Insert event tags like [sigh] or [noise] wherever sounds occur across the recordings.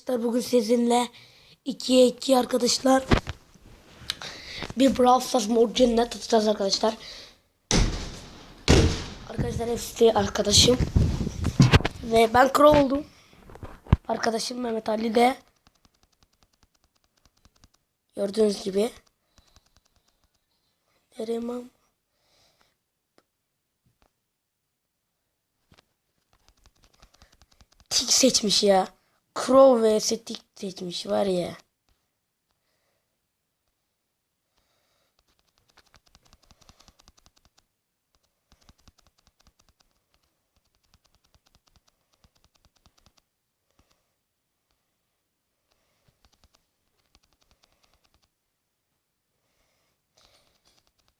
Arkadaşlar bugün sizinle 2'ye 2 arkadaşlar bir Brawl Stars mod cennet tutacağız arkadaşlar. Arkadaşlar hepsi arkadaşım. Ve ben Crow oldum. Arkadaşım Mehmet Ali de gördüğünüz gibi. Neremam. Tik seçmiş ya. Crow vs Tik seçmiş var ya.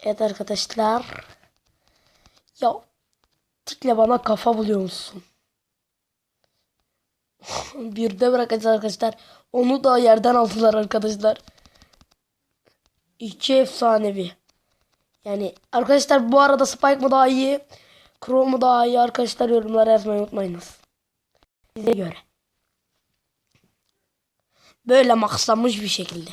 Evet arkadaşlar. Ya Tikle bana kafa buluyor musun? Bir de bırakacağız arkadaşlar. Onu da yerden aldılar arkadaşlar. İki efsanevi. Yani arkadaşlar bu arada Spike mı daha iyi? Crow mu daha iyi arkadaşlar yorumlara yazmayı unutmayınız. Size göre. Böyle maksamış bir şekilde.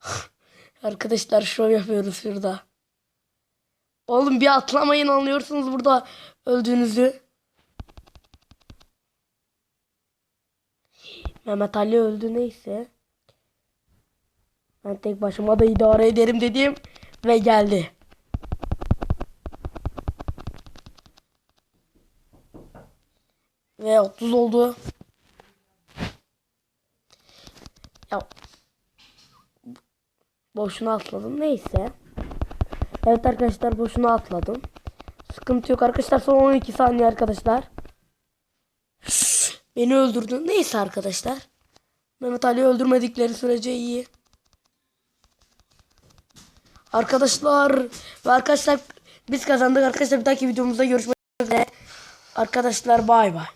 [laughs] Arkadaşlar şov yapıyoruz şurada. Oğlum bir atlamayın anlıyorsunuz burada öldüğünüzü. Mehmet Ali öldü neyse. Ben tek başıma da idare ederim dedim ve geldi. Ve 30 oldu. Ya boşuna atladım neyse. Evet arkadaşlar boşuna atladım. Sıkıntı yok arkadaşlar son 12 saniye arkadaşlar. Beni öldürdü. Neyse arkadaşlar. Mehmet Ali öldürmedikleri sürece iyi. Arkadaşlar ve arkadaşlar biz kazandık arkadaşlar bir dahaki videomuzda görüşmek üzere. Arkadaşlar bay bay.